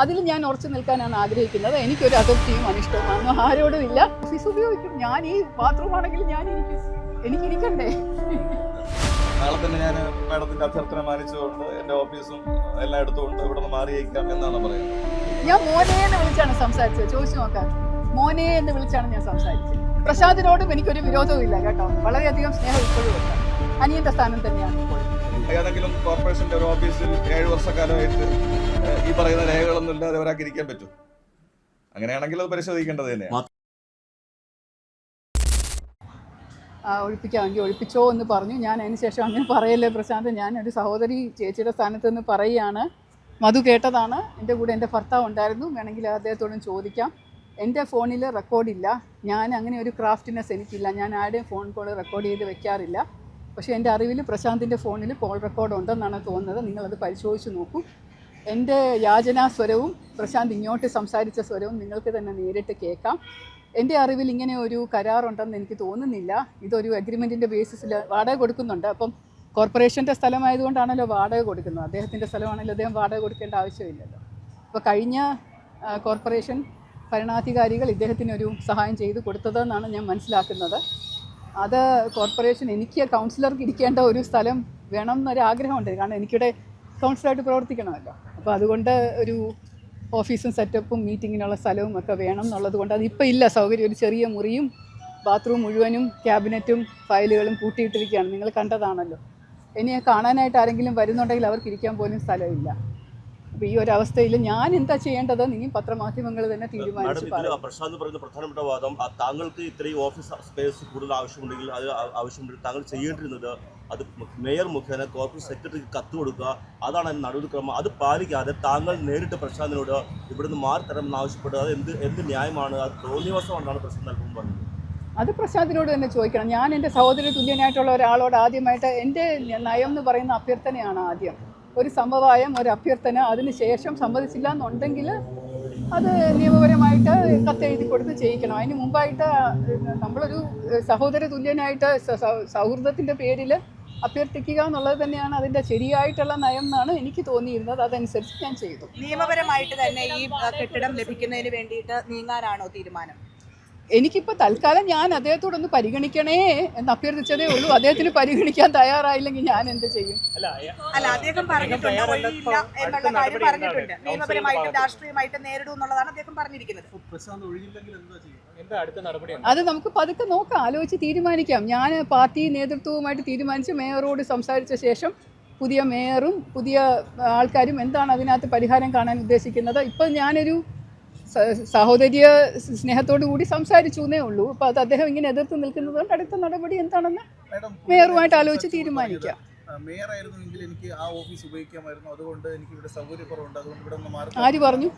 അതിൽ ഞാൻ ഉറച്ചു നിൽക്കാനാണ് ആഗ്രഹിക്കുന്നത്. എനിക്കൊരു അതൃപ്തിയും അനിഷ്ടവും ആരോടും ഇല്ല. ഓഫീസ് ഉപയോഗിക്കും. ഞാൻ ഈ ബാത്റൂം ആണെങ്കിൽ ഞാൻ ഇരിക്കും എനിക്കിരിക്കണ്ടേ? നാളെ തന്നെ ഞാൻ മാഡത്തിന്റെ അഭ്യർത്ഥന മാനിച്ചുകൊണ്ട് എന്റെ ഓഫീസും എല്ലാം എടുത്തുകൊണ്ട് ഇവിടെ നിന്ന് മാറിയേക്കാം എന്നാണ് പറയുന്നത്. ഞാൻ മോനെ എന്ന് വിളിച്ചാണ് സംസാരിച്ചത്. ചോദിച്ചു നോക്കാം. മോനെ എന്ന് വിളിച്ചാണ് ഞാൻ സംസാരിച്ചത്. പ്രസാദിനോടും എനിക്കൊരു വിരോധവും ഇല്ല കേട്ടോ. വളരെയധികം സ്നേഹം ഇപ്പോഴും ഉണ്ട്. അനിയന്റെ സ്ഥാനം തന്നെയാണ് ഇപ്പോൾ. ഏതെങ്കിലും കോർപ്പറേഷന്റെ ഒരു ഓഫീസിൽ ഏഴ് വർഷക്കാലമായിട്ട് ഈ പറയുന്ന രേഖകളൊന്നും ഇല്ലാതെ ഒരാൾക്ക് ഇരിക്കാൻ പറ്റും. അങ്ങനെയാണെങ്കിൽ അത് പരിശോധിക്കേണ്ടത് തന്നെയാണ്. ആ, ഒഴിപ്പിക്കാമെങ്കിൽ ഒഴിപ്പിച്ചോ എന്ന് പറഞ്ഞു. ഞാൻ അതിന് ശേഷം അങ്ങനെ പറയല്ലേ പ്രശാന്ത്. ഞാൻ ഒരു സഹോദരി ചേച്ചിയുടെ സ്ഥാനത്ത് നിന്ന് പറയുകയാണ്. മധു കേട്ടതാണ്. എന്റെ കൂടെ എന്റെ ഭർത്താവ് ഉണ്ടായിരുന്നു. വേണമെങ്കിൽ അദ്ദേഹത്തോടും ചോദിക്കാം. എന്റെ ഫോണിൽ റെക്കോർഡില്ല ഞാൻ അങ്ങനെ ഒരു ക്രാഫ്റ്റിനെസ് എനിക്കില്ല ഞാൻ ആരുടെയും ഫോൺ കോൾ റെക്കോർഡ് ചെയ്ത് വെക്കാറില്ല. പക്ഷേ എന്റെ അറിവിൽ പ്രശാന്തിന്റെ ഫോണിൽ കോൾ റെക്കോർഡ് ഉണ്ടെന്നാണ് തോന്നുന്നത്. നിങ്ങളത് പരിശോധിച്ച് നോക്കൂ. എന്റെ യാചനാ സ്വരവും പ്രശാന്ത് ഇങ്ങോട്ട് സംസാരിച്ച സ്വരവും നിങ്ങൾക്ക് തന്നെ നേരിട്ട് കേൾക്കാം. എന്റെ അറിവിൽ ഇങ്ങനെ ഒരു കരാറുണ്ടെന്ന് എനിക്ക് തോന്നുന്നില്ല. ഇതൊരു അഗ്രിമെന്റിന്റെ ബേസിസിൽ വാടക കൊടുക്കുന്നുണ്ട്. അപ്പം കോർപ്പറേഷന്റെ സ്ഥലമായതുകൊണ്ടാണല്ലോ വാടക കൊടുക്കുന്നത്. അദ്ദേഹത്തിന്റെ സ്ഥലമാണല്ലോ അദ്ദേഹം വാടക കൊടുക്കേണ്ട ആവശ്യമില്ലല്ലോ. അപ്പോൾ കഴിഞ്ഞ കോർപ്പറേഷൻ ഭരണാധികാരികൾ ഇദ്ദേഹത്തിനൊരു സഹായം ചെയ്തു കൊടുത്തതെന്നാണ് ഞാൻ മനസ്സിലാക്കുന്നത്. അത് കോർപ്പറേഷൻ എനിക്ക് കൗൺസിലർക്ക് ഇരിക്കേണ്ട ഒരു സ്ഥലം വേണം എന്നൊരു ആഗ്രഹമുണ്ട്. കാരണം എനിക്കിവിടെ കൗൺസിലറായിട്ട് പ്രവർത്തിക്കണമല്ലോ. അപ്പോൾ അതുകൊണ്ട് ഒരു ഓഫീസും സെറ്റപ്പും മീറ്റിങ്ങിനുള്ള സ്ഥലവും ഒക്കെ വേണം എന്നുള്ളത് കൊണ്ട് അതിപ്പോൾ ഇല്ല. സൗകര്യം ഒരു ചെറിയ മുറിയും ബാത്റൂം മുഴുവനും ക്യാബിനറ്റും ഫയലുകളും കൂട്ടിയിട്ടിരിക്കുകയാണ്. നിങ്ങൾ കണ്ടതാണല്ലോ. ഇനി കാണാനായിട്ട് ആരെങ്കിലും വരുന്നുണ്ടെങ്കിൽ അവർക്ക് ഇരിക്കാൻ പോലും സ്ഥലമില്ല. അപ്പോൾ ഈ ഒരു അവസ്ഥയിൽ ഞാൻ എന്താ ചെയ്യേണ്ടത്? നീ പത്രമാധ്യമങ്ങൾ തന്നെ തീരുമാനിച്ചു പ്രശാന്ത് പറയുന്ന പ്രധാനപ്പെട്ട വാദം താങ്കൾക്ക് ഇത്രയും ഓഫീസ് സ്പേസ് കൂടുതൽ ആവശ്യമുണ്ടെങ്കിൽ അത് ആവശ്യമുണ്ടെങ്കിൽ താങ്കൾ ചെയ്യേണ്ടിരുന്നത് അത് മേയർ മുഖേന കോർപ്പറേറ്റ് സെക്രട്ടറിക്ക് കത്ത് കൊടുക്കുക. അതാണ് അതിന്റെ നടപടിക്രമം അത് പാലിക്കാതെ താങ്കൾ നേരിട്ട് പ്രശാന്തിനോട് ഇവിടുന്ന് മാറി തരണമെന്ന് ആവശ്യപ്പെടുക. അത് എന്ത് എന്ത് ന്യായമാണ്? അത് തോന്നിയവസമാണെന്നാണ് പ്രശ്നം നൽകുമ്പോൾ പറഞ്ഞത്. അത് പ്രശാന്തിനോട് തന്നെ ചോദിക്കണം. ഞാൻ എന്റെ സഹോദരി തുല്യനായിട്ടുള്ള ഒരാളോട് ആദ്യമായിട്ട് എന്റെ നയം എന്ന് പറയുന്ന അഭ്യർത്ഥനയാണ് ആദ്യം. ഒരു സമവായം ഒരു അഭ്യർത്ഥന അതിന് ശേഷം സമ്മതിച്ചില്ല എന്നുണ്ടെങ്കിൽ അത് നിയമപരമായിട്ട് കത്തെഴുതി കൊടുത്ത് ചെയ്യിക്കണം. അതിന് മുമ്പായിട്ട് നമ്മളൊരു സഹോദര തുല്യനായിട്ട് സൗഹൃദത്തിന്റെ പേരിൽ അഭ്യർത്ഥിക്കുക എന്നുള്ളത് തന്നെയാണ് അതിന്റെ ശരിയായിട്ടുള്ള നയം എന്നാണ് എനിക്ക് തോന്നിയിരുന്നത്. അതനുസരിച്ച് ഞാൻ ചെയ്തു. നിയമപരമായിട്ട് തന്നെ ഈ കെട്ടിടം ലഭിക്കുന്നതിന് വേണ്ടിയിട്ട് നീങ്ങാനാണോ തീരുമാനം? എനിക്കിപ്പോൾ തൽക്കാലം ഞാൻ അദ്ദേഹത്തോടൊന്ന് പരിഗണിക്കണേ എന്ന് അഭ്യർത്ഥിച്ചതേ ഉള്ളൂ. അദ്ദേഹത്തിന് പരിഗണിക്കാൻ തയ്യാറായില്ലെങ്കിൽ ഞാൻ എന്ത് ചെയ്യും? അല്ല അദ്ദേഹം പറഞ്ഞിട്ടുണ്ട് എന്നുള്ള കാര്യം പറഞ്ഞിട്ടുണ്ട്. നിയമപരമായിട്ട് രാഷ്ട്രീയമായിട്ട് നേരിടും എന്നുള്ളതാണ് അദ്ദേഹം പറഞ്ഞിരിക്കുന്നത്. എന്താ അടുത്ത നടപടി അത് നമുക്ക് പതുക്കെ നോക്കാം ആലോചിച്ച് തീരുമാനിക്കാം. ഞാൻ പാർട്ടി നേതൃത്വവുമായിട്ട് തീരുമാനിച്ച് മേയറോട് സംസാരിച്ച ശേഷം പുതിയ മേയറും പുതിയ ആൾക്കാരും എന്താണ് അതിനകത്ത് പരിഹാരം കാണാൻ ഉദ്ദേശിക്കുന്നത്? ഇപ്പം ഞാനൊരു സഹോദര്യ സ്നേഹത്തോടു കൂടി സംസാരിച്ചു എന്നേ ഉള്ളൂ. അപ്പോൾ അത് അദ്ദേഹം ഇങ്ങനെ എതിർത്ത് നിൽക്കുന്നത് കൊണ്ട് അടുത്ത നടപടി എന്താണെന്ന് മേയറുമായിട്ട് ആലോചിച്ച് തീരുമാനിക്കാം. ആ, എനിക്ക് ആ ഓഫീസ് ഉപയോഗിക്കാമായിരുന്നു. അതുകൊണ്ട് എനിക്ക് ഇവിടെ സൗകര്യക്കുറവുണ്ട്. അതുകൊണ്ട് ഇവിടെ ഒന്ന് മാറി ആര് പറഞ്ഞു?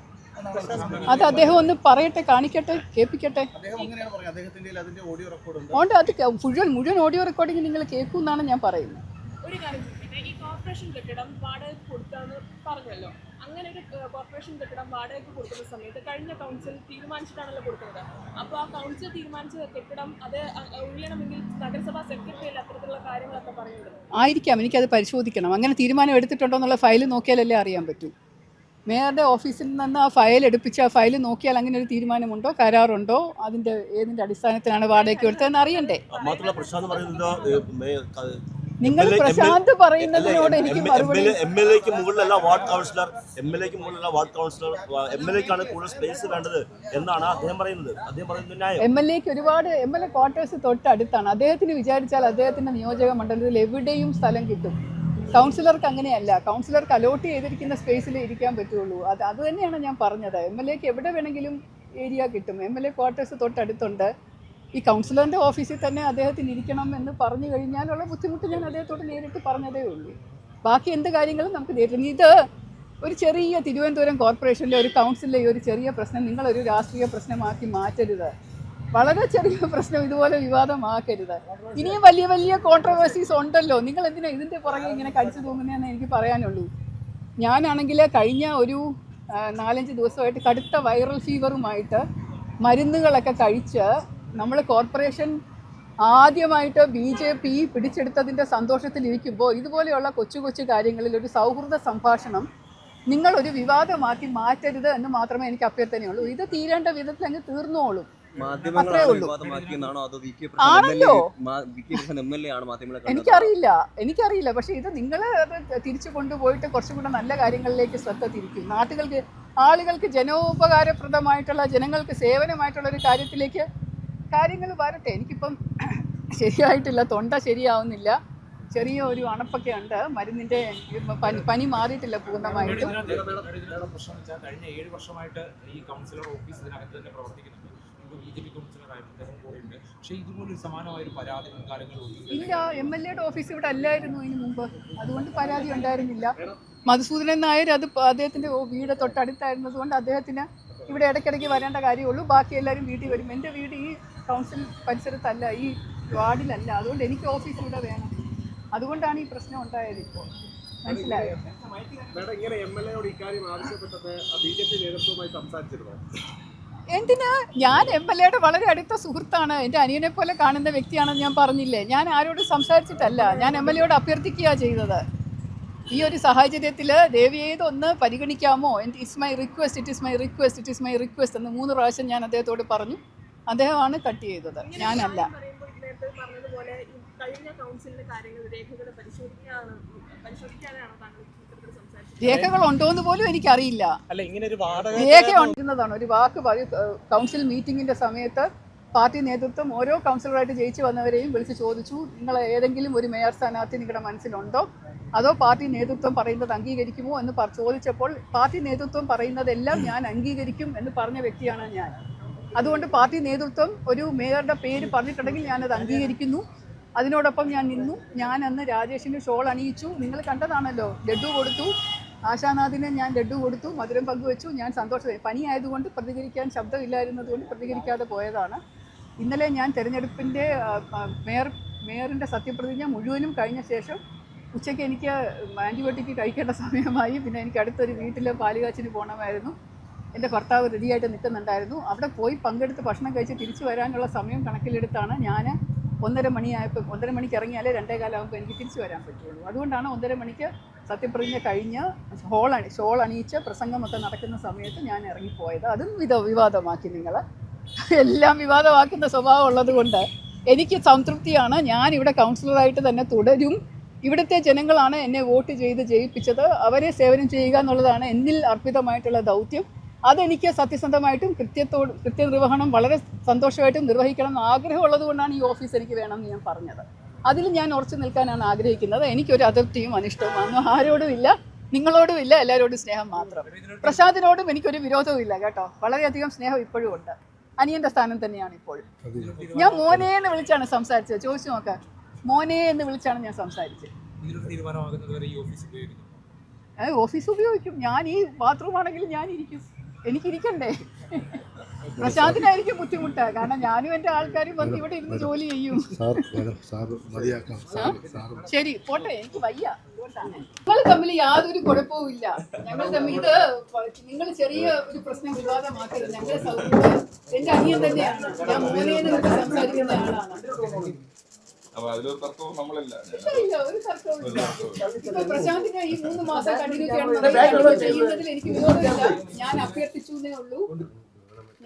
അത് അദ്ദേഹം ഒന്ന് പറയട്ടെ കാണിക്കട്ടെ കേൾപ്പിക്കട്ടെ. അദ്ദേഹം അങ്ങനെയാണ് പറഞ്ഞത്. അദ്ദേഹത്തിന്റെ കയ്യിൽ ഓഡിയോ റെക്കോർഡ് ഉണ്ട്. അതുകൊണ്ട് അത് മുഴുവൻ മുഴുവൻ ഓഡിയോ റെക്കോർഡിംഗ് നിങ്ങൾ കേൾക്കും എന്നാണ് ഞാൻ പറയുന്നത്. ഒരു കാര്യം ഈ കോർപ്പറേഷൻ കെട്ടിടം വാടക കൊടുക്കാന്ന് പറഞ്ഞല്ലോ. അങ്ങനെ ഒരു കോർപ്പറേഷൻ കെട്ടിടം വാടകയ്ക്ക് കൊടുക്കുന്ന സമയത്ത് കഴിഞ്ഞ കൗൺസിൽ തീരുമാനിച്ചിട്ടാണല്ലോ കൊടുക്കുന്നത്. അപ്പോൾ ആ കൗൺസിൽ തീരുമാനിച്ച കെട്ടിടം അത് ഉള്ളണമെങ്കിൽ ഒഴിയണമെങ്കിൽ നഗരസഭാ സെക്രട്ടറിയിൽ അത്തരത്തിലുള്ള കാര്യങ്ങളൊക്കെ പറയുന്നത്? ആയിരിക്കാം എനിക്കത് പരിശോധിക്കണം. അങ്ങനെ തീരുമാനം എടുത്തിട്ടുണ്ടോ എന്നുള്ള ഫയൽ നോക്കിയാലല്ലേ അറിയാൻ പറ്റൂ. മേയറുടെ ഓഫീസിൽ നിന്ന് ആ ഫയൽ എടുപ്പിച്ച് ആ ഫയൽ നോക്കിയാൽ അങ്ങനെ ഒരു തീരുമാനമുണ്ടോ കരാറുണ്ടോ? അതിന്റെ ഏതിന്റെ അടിസ്ഥാനത്തിലാണ് വാടകയ്ക്ക് കൊടുത്തതെന്ന് അറിയണ്ടേ? മാത്രമല്ല പറയുന്നത് നിങ്ങൾ പ്രശാന്ത് പറയുന്നതിനോട് എനിക്ക് മറുപടി എം എൽ എക്ക് മുകളിലല്ല വാർഡ് കൗൺസിലർ എം എൽ എക്ക് മുകളിലല്ല വാർഡ് കൗൺസിലർ എം എൽ എക്കാണ് കൂടുതൽ സ്പേസ് വേണ്ടത് എന്നാണ് അദ്ദേഹം പറയുന്നത് അദ്ദേഹം പറയുന്നത് എം എൽ എക്ക് ഒരുപാട് എം എൽ എ ക്വാർട്ടേഴ്സ് തൊട്ടടുത്താണ് അദ്ദേഹത്തിന് വിചാരിച്ചാൽ അദ്ദേഹത്തിന്റെ നിയോജക മണ്ഡലത്തിൽ എവിടെയും സ്ഥലം കിട്ടും കൗൺസിലർക്ക് അങ്ങനെയല്ല കൗൺസിലർക്ക് അലോട്ട് ചെയ്തിരിക്കുന്ന സ്പേസിൽ ഇരിക്കാൻ പറ്റുള്ളൂ അത് അത് തന്നെയാണ് ഞാൻ പറഞ്ഞത് എം എൽ എക്ക് എവിടെ വേണമെങ്കിലും ഏരിയ കിട്ടും എം എൽ എ ക്വാർട്ടേഴ്സ് തൊട്ടടുത്തുണ്ട് ഈ കൗൺസിലറിന്റെ ഓഫീസിൽ തന്നെ അദ്ദേഹത്തിന് ഇരിക്കണം എന്ന് പറഞ്ഞു കഴിഞ്ഞാലുള്ള ബുദ്ധിമുട്ട് ഞാൻ അദ്ദേഹത്തോട് നേരിട്ട് പറഞ്ഞതേ ഉള്ളൂ. ബാക്കി എന്ത് കാര്യങ്ങളും നമുക്ക് നേരിടും ഇത് ഒരു ചെറിയ തിരുവനന്തപുരം കോർപ്പറേഷനിലെ ഒരു കൗൺസിലിലെ ഒരു ചെറിയ പ്രശ്നം നിങ്ങളൊരു രാഷ്ട്രീയ പ്രശ്നമാക്കി മാറ്റരുത്. വളരെ ചെറിയ പ്രശ്നം ഇതുപോലെ വിവാദമാക്കരുത്. ഇനിയും വലിയ വലിയ കോൺട്രവേഴ്സീസ് ഉണ്ടല്ലോ. നിങ്ങൾ എന്തിനാ ഇതിന്റെ പുറകെ ഇങ്ങനെ കടിച്ചു തൂങ്ങുന്നതെന്ന് എനിക്ക് പറയാനുള്ളൂ. ഞാനാണെങ്കിൽ കഴിഞ്ഞ ഒരു നാലഞ്ച് ദിവസമായിട്ട് കടുത്ത വൈറൽ ഫീവറുമായിട്ട് മരുന്നുകളൊക്കെ കഴിച്ച് നമ്മൾ കോർപ്പറേഷൻ ആദ്യമായിട്ട് ബി ജെ പി പിടിച്ചെടുത്തതിന്റെ സന്തോഷത്തിലിരിക്കുമ്പോൾ ഇതുപോലെയുള്ള കൊച്ചു കൊച്ചു കാര്യങ്ങളിൽ ഒരു സൗഹൃദ സംഭാഷണം നിങ്ങളൊരു വിവാദമാക്കി മാറ്റരുത് എന്ന് മാത്രമേ എനിക്ക് അഭ്യർത്ഥനയുള്ളൂ. ഇത് തീരേണ്ട വിധത്തിൽ അങ്ങ് തീർന്നോളൂ. ആണല്ലോ. എനിക്കറിയില്ല. എനിക്കറിയില്ല. പക്ഷെ ഇത് നിങ്ങൾ അത് തിരിച്ചു കൊണ്ടുപോയിട്ട് കുറച്ചും കൂടെ നല്ല കാര്യങ്ങളിലേക്ക് ശ്രദ്ധ തിരിക്കും. നാട്ടുകൾക്ക് ആളുകൾക്ക് ജനോപകാരപ്രദമായിട്ടുള്ള ജനങ്ങൾക്ക് സേവനമായിട്ടുള്ള ഒരു കാര്യത്തിലേക്ക് കാര്യങ്ങൾ വരട്ടെ. എനിക്കിപ്പം ശരിയായിട്ടില്ല. തൊണ്ട ശരിയാവുന്നില്ല. ചെറിയ ഒരു അണപ്പൊക്കെ ഉണ്ട്. മരുന്നിന്റെ പനി പനി മാറിയിട്ടില്ല പൂർണമായിട്ടും. കഴിഞ്ഞ ഏഴ് വർഷമായിട്ട് ഈ കൗൺസിലർ ഓഫീസ് ഇതിനകത്ത് തന്നെ പ്രവർത്തിക്കുന്നുണ്ട്. ഇപ്പോൾ ബി ജെ പി കൗൺസിലറായിട്ട് അദ്ദേഹം കൂടെയുണ്ട് പക്ഷേ ഇതുപോലൊരു സമാനമായ ഒരു പരാതി മുൻകാലങ്ങളിൽ ഇല്ല. എം എൽ എയുടെ ഓഫീസ് ഇവിടെ അല്ലായിരുന്നു അതിന് മുമ്പ്. അതുകൊണ്ട് പരാതി ഉണ്ടായിരുന്നില്ല. മധുസൂദനൻ നായർ അത് അദ്ദേഹത്തിന്റെ വീട് തൊട്ടടുത്തായിരുന്നത് കൊണ്ട് അദ്ദേഹത്തിന് ഇവിടെ ഇടയ്ക്കിടയ്ക്ക് വരേണ്ട കാര്യമുള്ളൂ. ബാക്കി എല്ലാവരും വീട്ടിൽ വരും. എന്റെ വീട് ഈ കൗൺസിൽ പരിസരത്തല്ല ഈ വാർഡിലല്ല. അതുകൊണ്ട് എനിക്ക് ഓഫീസ് ഇവിടെ വേണം. അതുകൊണ്ടാണ് ഈ പ്രശ്നം ഉണ്ടായത് ഇപ്പോൾ മനസ്സിലായോ? എന്തിനാ? ഞാൻ എം എൽ എയുടെ വളരെ അടുത്ത സുഹൃത്താണ്. എന്റെ അനിയനെ പോലെ കാണുന്ന വ്യക്തിയാണെന്ന് ഞാൻ പറഞ്ഞില്ലേ? ഞാൻ ആരോടും സംസാരിച്ചിട്ടല്ല. ഞാൻ എം എൽ എയോട് അഭ്യർത്ഥിക്കുകയാണ് ചെയ്തത്. ഈ ഒരു സാഹചര്യത്തിൽ ദേവിയേത് ഒന്ന് പരിഗണിക്കാമോ? എന്റെ it's my request it is my request it is my request എന്ന് മൂന്ന് പ്രാവശ്യം ഞാൻ അദ്ദേഹത്തോട് പറഞ്ഞു. അദ്ദേഹമാണ് കട്ട് ചെയ്തത്. ഞാനല്ല. രേഖകൾ ഉണ്ടോ എന്ന് പോലും എനിക്കറിയില്ല. അല്ല ഇങ്ങനെ ഒരു വാടക രേഖ ഉണ്ടെന്നതാണ് ഒരു വാക്ക് കൗൺസിൽ മീറ്റിംഗിന്റെ സമയത്ത് പാർട്ടി നേതൃത്വം ഓരോ കൗൺസിലറായിട്ട് ജയിച്ചു വന്നവരെയും വിളിച്ച് ചോദിച്ചു. നിങ്ങൾ ഏതെങ്കിലും ഒരു മേയർ സ്ഥാനാർത്ഥി നിങ്ങളുടെ മനസ്സിലുണ്ടോ? അതോ പാർട്ടി നേതൃത്വം പറയുന്നത് അംഗീകരിക്കുമോ എന്ന് ചോദിച്ചപ്പോൾ പാർട്ടി നേതൃത്വം പറയുന്നതെല്ലാം ഞാൻ അംഗീകരിക്കും എന്ന് പറഞ്ഞ വ്യക്തിയാണ് ഞാൻ. അതുകൊണ്ട് പാർട്ടി നേതൃത്വം ഒരു മേയറുടെ പേര് പറഞ്ഞിട്ടുണ്ടെങ്കിൽ ഞാനത് അംഗീകരിക്കുന്നു. അതിനോടൊപ്പം ഞാൻ നിന്നു. ഞാൻ അന്ന് രാജേഷിന് ഷോൾ അണിയിച്ചു. നിങ്ങൾ കണ്ടതാണല്ലോ. ലഡു കൊടുത്തു. ആശാനാഥിനെ ഞാൻ ലഡു കൊടുത്തു. മധുരം പങ്കുവെച്ചു. ഞാൻ സന്തോഷമായി. പനിയായതുകൊണ്ട് പ്രതികരിക്കാൻ ശബ്ദമില്ലായിരുന്നത് കൊണ്ട് പ്രതികരിക്കാതെ പോയതാണ്. ഇന്നലെ ഞാൻ തിരഞ്ഞെടുപ്പിന്റെ മേയർ മേയറിന്റെ സത്യപ്രതിജ്ഞ മുഴുവനും കഴിഞ്ഞ ശേഷം ഉച്ചയ്ക്ക് എനിക്ക് ആന്റിബയോട്ടിക് കഴിക്കേണ്ട സമയമായി. പിന്നെ എനിക്ക് അടുത്തൊരു വീട്ടിൽ പാലുകാച്ചിന് പോകണമായിരുന്നു എന്റെ ഭർത്താവ് റെഡിയായിട്ട് നിൽക്കുന്നുണ്ടായിരുന്നു അവിടെ പോയി പങ്കെടുത്ത് ഭക്ഷണം കഴിച്ച് തിരിച്ചു വരാനുള്ള സമയം കണക്കിലെടുത്താണ് ഞാൻ ഒന്നര മണിയായപ്പോൾ ഒന്നര മണിക്ക് ഇറങ്ങിയാലേ രണ്ടേ കാലമാകുമ്പോൾ എനിക്ക് തിരിച്ചു വരാൻ പറ്റുള്ളൂ. അതുകൊണ്ടാണ് ഒന്നര മണിക്ക് സത്യപ്രതിജ്ഞ കഴിഞ്ഞ് ഹോൾ അണി ഷോൾ അണിയിച്ച് പ്രസംഗമൊക്കെ നടക്കുന്ന സമയത്ത് ഞാൻ ഇറങ്ങിപ്പോയത്. അതും വിധ വിവാദമാക്കി നിങ്ങൾ എല്ലാം വിവാദമാക്കുന്ന സ്വഭാവം ഉള്ളത് കൊണ്ട് എനിക്ക് സംതൃപ്തിയാണ്. ഞാൻ ഇവിടെ കൗൺസിലറായിട്ട് തന്നെ തുടരും. ഇവിടുത്തെ ജനങ്ങളാണ് എന്നെ വോട്ട് ചെയ്ത് ജയിപ്പിച്ചത്. അവരെ സേവനം ചെയ്യുക എന്നുള്ളതാണ് എന്നിൽ അർപ്പിതമായിട്ടുള്ള ദൗത്യം. അതെനിക്ക് സത്യസന്ധമായിട്ടും കൃത്യത്തോട് കൃത്യനിർവഹണം വളരെ സന്തോഷമായിട്ടും നിർവഹിക്കണം എന്ന് ആഗ്രഹമുള്ളത് കൊണ്ടാണ് ഈ ഓഫീസ് എനിക്ക് വേണമെന്ന് ഞാൻ പറഞ്ഞത്. അതിൽ ഞാൻ ഉറച്ചു നിൽക്കാനാണ് ആഗ്രഹിക്കുന്നത്. എനിക്കൊരു അതൃപ്തിയും അനിഷ്ടവും അന്ന് ആരോടും ഇല്ല. നിങ്ങളോടും ഇല്ല. എല്ലാവരോടും സ്നേഹം മാത്രം. പ്രസാദിനോടും എനിക്കൊരു വിരോധവും ഇല്ല കേട്ടോ. വളരെയധികം സ്നേഹം ഇപ്പോഴും ഉണ്ട്. അനിയന്റെ സ്ഥാനം തന്നെയാണ് ഇപ്പോഴും ഞാൻ മോനെ എന്ന് വിളിച്ചാണ് സംസാരിച്ചത്. ചോദിച്ചു നോക്കാം. മോനെ എന്ന് വിളിച്ചാണ് ഞാൻ സംസാരിച്ചത്. ഓഫീസ് ഉപയോഗിക്കുന്നു. ഏ, ഓഫീസ് ഉപയോഗിക്കും. ഞാൻ ഈ ബാത്റൂം ആണെങ്കിലും ഞാൻ ഇരിക്കും. എനിക്കിരിക്കണ്ടേ? പ്രശാന്തിനായിരിക്കും ബുദ്ധിമുട്ട്. കാരണം ഞാനും എന്റെ ആൾക്കാരും വന്ന് ഇവിടെ ഇരുന്ന് ജോലി ചെയ്യും. സാർ മാഡം സാർ മതിയാക്കാം. സാർ സാർ ശരി പോട്ടെ. എനിക്ക് വയ്യ. ഞങ്ങൾ തമ്മിൽ യാതൊരു കുഴപ്പവും ഇല്ല. ഞങ്ങൾ തമ്മിൽ ഇത് നിങ്ങൾ ചെറിയ ഒരു പ്രശ്നം വിവാദമാക്കരുത്. ഞങ്ങളുടെ സൗഹൃദം എന്റെ അനിയൻ തന്നെയാണ്. ഞാൻ മോനെ സംസാരിക്കുന്ന ആളാണ്. അപ്പൊ അതിലൊരു തർക്കവും നമ്മളില്ല. ഇല്ല, ഒരു തർക്കവും ഇല്ല. ഇപ്പൊ പ്രശാന്തിനെ ഈ മൂന്ന് മാസം കണ്ടിന്യൂ ചെയ്യണമെന്നുണ്ടെങ്കിൽ ചെയ്യുന്നതിൽ എനിക്ക് വിരോധമില്ല. ഞാൻ അഭ്യർത്ഥിച്ചു എന്നേ ഉള്ളൂ.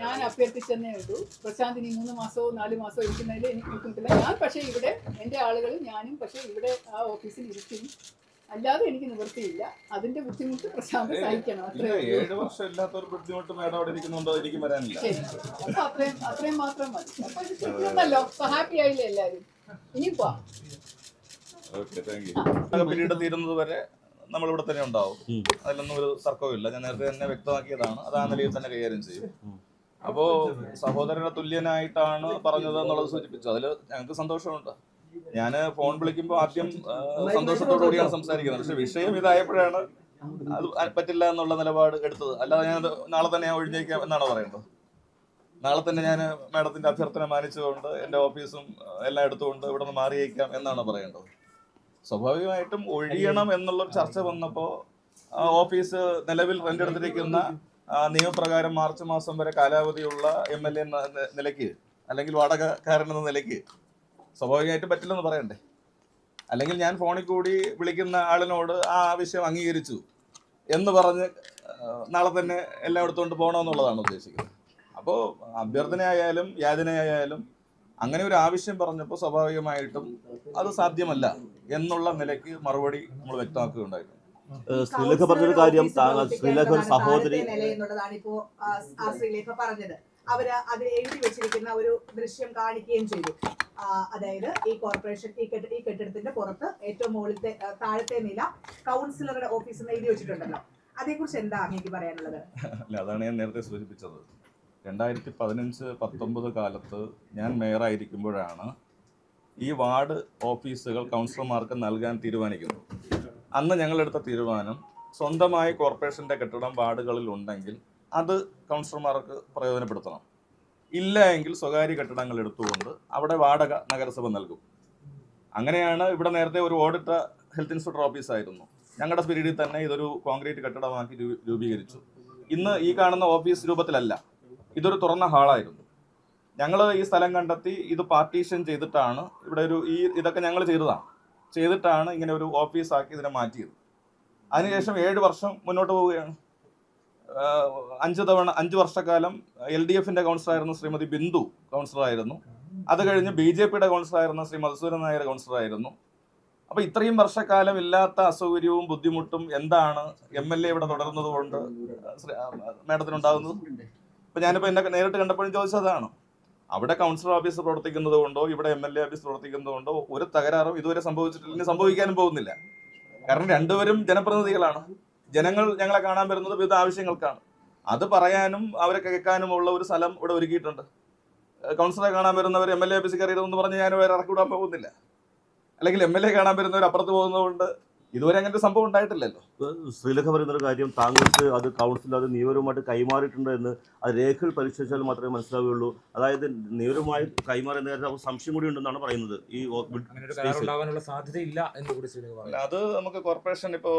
ഞാൻ അഭ്യർത്ഥിച്ചെന്നേ ഉള്ളൂ. പ്രശാന്തിന് ഈ മൂന്ന് മാസമോ നാല് മാസമോ ഇരിക്കുന്നതിൽ എനിക്ക് നിൽക്കുന്നില്ല ഞാൻ പക്ഷേ ഇവിടെ എന്റെ ആളുകൾ ഞാനും പക്ഷേ ഇവിടെ ആ ഓഫീസിൽ ഇരിക്കും. അല്ലാതെ എനിക്ക് നിവൃത്തിയില്ല. അതിന്റെ ബുദ്ധിമുട്ട് പ്രശാന്ത് സഹിക്കണം. അത്രേ ഏഴ് വർഷം ഇല്ലാത്ത ഒരു ബുദ്ധിമുട്ട് മേഡം അവിടെ ഇരിക്കുന്നുണ്ടോ എനിക്ക് വരാനില്ല. അപ്പൊ അത്രയും അത്രയും മാത്രം മതി. അപ്പൊ ഇത് തീർന്നല്ലോ ഹാപ്പി ആയില്ലേ എല്ലാവരും? ഇനി പോവാം ഓക്കെ താങ്ക് യു പിന്നീട് തീരുന്നത് വരെ നമ്മൾ ഇവിടെ തന്നെ ഉണ്ടാവും. അതിലൊന്നും ഒരു തർക്കവും ഇല്ല. ഞാൻ നേരത്തെ തന്നെ വ്യക്തമാക്കിയതാണ്. അത് ആ നിലയിൽ തന്നെ കൈകാര്യം ചെയ്യും. അപ്പോ സഹോദരനെ തുല്യനായിട്ടാണ് പറഞ്ഞത് എന്നുള്ളത് സൂചിപ്പിച്ചു. അതിൽ ഞങ്ങൾക്ക് സന്തോഷമുണ്ട്. ഞാൻ ഫോൺ വിളിക്കുമ്പോൾ ആദ്യം സന്തോഷത്തോടു കൂടിയാണ് സംസാരിക്കുന്നത്. പക്ഷെ വിഷയം ഇതായപ്പോഴാണ് അത് പറ്റില്ല എന്നുള്ള നിലപാട് എടുത്തത്. അല്ലാതെ ഞാൻ നാളെ തന്നെ ഞാൻ ഒഴിഞ്ഞേക്കാം എന്നാണ് പറയുന്നത്? നാളെ തന്നെ ഞാൻ മാഡത്തിന്റെ അഭ്യർത്ഥന മാനിച്ചുകൊണ്ട് എന്റെ ഓഫീസും എല്ലാം എടുത്തുകൊണ്ട് ഇവിടെ നിന്ന് മാറിയേക്കാം എന്നാണ് പറയേണ്ടത്. സ്വാഭാവികമായിട്ടും ഒഴിയണം എന്നുള്ള ചർച്ച വന്നപ്പോൾ ഓഫീസ് നിലവിൽ റെന്റ് എടുത്തിരിക്കുന്ന നിയമപ്രകാരം മാർച്ച് മാസം വരെ കാലാവധിയുള്ള എം എൽ എ നിലയ്ക്ക് അല്ലെങ്കിൽ വാടകക്കാരൻ എന്ന നിലയ്ക്ക് സ്വാഭാവികമായിട്ടും പറ്റില്ലെന്ന് പറയണ്ടേ? അല്ലെങ്കിൽ ഞാൻ ഫോണിൽ കൂടി വിളിക്കുന്ന ആളിനോട് ആ ആവശ്യം അംഗീകരിച്ചു എന്ന് പറഞ്ഞ് നാളെ തന്നെ എല്ലാം എടുത്തുകൊണ്ട് പോകണമെന്നുള്ളതാണ് ഉദ്ദേശിക്കുന്നത്. അപ്പോൾ അഭ്യർത്ഥനയായാലും യാതനയായാലും അങ്ങനെ ഒരു ആവശ്യം പറഞ്ഞപ്പോൾ സ്വാഭാവികമായിട്ടും അത് സാധ്യമല്ല എന്നുള്ള നിലയ്ക്ക് മറുപടി നമ്മൾ വ്യക്തമാക്കുകയുണ്ടായിരുന്നു ശ്രീലേഖ പറഞ്ഞൊരു കാര്യം താങ്കൾ ശ്രീലേഖ ഒരു സഹോദരി ശ്രീലേഖ പറഞ്ഞത്. അവർ അത് എഴുതി വെച്ചിരിക്കുന്ന ഒരു ദൃശ്യം കാണിക്കുകയും ചെയ്തു. അതായത് ഈ കോർപ്പറേഷൻ ഈ കെട്ടിട ഈ കെട്ടിടത്തിന്റെ പുറത്ത് ഏറ്റവും മുകളിലത്തെ താഴത്തെ നില കൗൺസിലറുടെ ഓഫീസിൽ നിന്ന് എഴുതി വെച്ചിട്ടുണ്ടല്ലോ. അതേക്കുറിച്ച് എന്താ അങ്ങേക്ക് പറയാനുള്ളത്? അല്ല അതാണ് ഞാൻ നേരത്തെ സൂചിപ്പിച്ചത്. രണ്ടായിരത്തി പതിനഞ്ച് പത്തൊമ്പത് കാലത്ത് ഞാൻ മേയറായിരിക്കുമ്പോഴാണ് ഈ വാർഡ് ഓഫീസുകൾ കൗൺസിലർമാർക്ക് നൽകാൻ തീരുമാനിക്കുന്നത്. അന്ന് ഞങ്ങളെടുത്ത തീരുമാനം സ്വന്തമായി കോർപ്പറേഷന്റെ കെട്ടിടം വാർഡുകളിൽ ഉണ്ടെങ്കിൽ അത് കൗൺസിലർമാർക്ക് പ്രയോജനപ്പെടുത്തണം. ഇല്ല എങ്കിൽ സ്വകാര്യ കെട്ടിടങ്ങൾ എടുത്തുകൊണ്ട് അവിടെ വാടക നഗരസഭ നൽകും. അങ്ങനെയാണ് ഇവിടെ നേരത്തെ ഒരു ഓഡിറ്റ ഹെൽത്ത് ഇൻസ്പെക്ടർ ഓഫീസായിരുന്നു. ഞങ്ങളുടെ സ്പിരിറ്റിൽ തന്നെ ഇതൊരു കോൺക്രീറ്റ് കെട്ടിടമാക്കി രൂപീകരിച്ചു. ഇന്ന് ഈ കാണുന്ന ഓഫീസ് രൂപത്തിലല്ല. ഇതൊരു തുറന്ന ഹാളായിരുന്നു. ഞങ്ങൾ ഈ സ്ഥലം കണ്ടെത്തി ഇത് പാർട്ടീഷൻ ചെയ്തിട്ടാണ് ഇവിടെ ഒരു ഈ ഇതൊക്കെ ഞങ്ങൾ ചെയ്തതാണ്. ചെയ്തിട്ടാണ് ഇങ്ങനെ ഒരു ഓഫീസാക്കി ഇതിനെ മാറ്റിയത്. അതിനുശേഷം ഏഴ് വർഷം മുന്നോട്ട് പോവുകയാണ്. അഞ്ച് തവണ അഞ്ച് വർഷക്കാലം എൽ ഡി എഫിന്റെ കൗൺസിലായിരുന്ന ശ്രീമതി ബിന്ദു കൗൺസിലറായിരുന്നു. അത് കഴിഞ്ഞ് ബി ജെ പിയുടെ കൗൺസിലറായിരുന്ന ശ്രീ മധുസൂരൻ നായർ കൗൺസിലറായിരുന്നു. അപ്പോൾ ഇത്രയും വർഷക്കാലം ഇല്ലാത്ത അസൗകര്യവും ബുദ്ധിമുട്ടും എന്താണ് എം എൽ എ ഇവിടെ തുടരുന്നത് കൊണ്ട് മാഡത്തിനുണ്ടാകുന്നത് അപ്പൊ ഞാനിപ്പോ എന്നെ നേരിട്ട് കണ്ടപ്പോഴും ചോദിച്ചതാണ് അവിടെ കൗൺസിലർ ഓഫീസ് പ്രവർത്തിക്കുന്നത് കൊണ്ടോ ഇവിടെ എം എൽ എ ഓഫീസ് പ്രവർത്തിക്കുന്നത് കൊണ്ടോ ഒരു തകരാറും ഇതുവരെ സംഭവിച്ചിട്ടില്ല. സംഭവിക്കാനും പോകുന്നില്ല. കാരണം രണ്ടുപേരും ജനപ്രതിനിധികളാണ്. ജനങ്ങൾ ഞങ്ങളെ കാണാൻ വരുന്നത് വിവിധ ആവശ്യങ്ങൾക്കാണ്. അത് പറയാനും അവരെ കേൾക്കാനും ഉള്ള ഒരു സ്ഥലം ഇവിടെ ഒരുക്കിയിട്ടുണ്ട്. കൗൺസിലറെ കാണാൻ വരുന്നവർ എം എൽ എ ഓഫീസിൽ കയറിയതെന്ന് പറഞ്ഞ് ഞാൻ വേറെ ഇറക്കി വിടാൻ പോകുന്നില്ല. അല്ലെങ്കിൽ എം എൽ എ കാണാൻ വരുന്നവർ അപ്പുറത്ത് പോകുന്നതുകൊണ്ട് ഇതുവരെ അങ്ങനത്തെ ഒരു സംഭവം ഉണ്ടായിട്ടില്ലല്ലോ. ശ്രീലേഖ പറയുന്ന ഒരു കാര്യം താങ്കൾക്ക് അത് കൗൺസിൽ അത് നിയമപരമായിട്ട് കൈമാറിയിട്ടുണ്ട് എന്ന് അത് രേഖകൾ പരിശോധിച്ചാൽ മാത്രമേ മനസ്സിലാവുകയുള്ളൂ. അതായത് നിയമപരമായി കൈമാറിയ നേരത്തെ അവർക്ക് സംശയം കൂടി ഉണ്ടെന്നാണ് പറയുന്നത്. ഈ സാധ്യതയില്ല എന്ന് കൂടി അത് നമുക്ക് കോർപ്പറേഷൻ ഇപ്പോൾ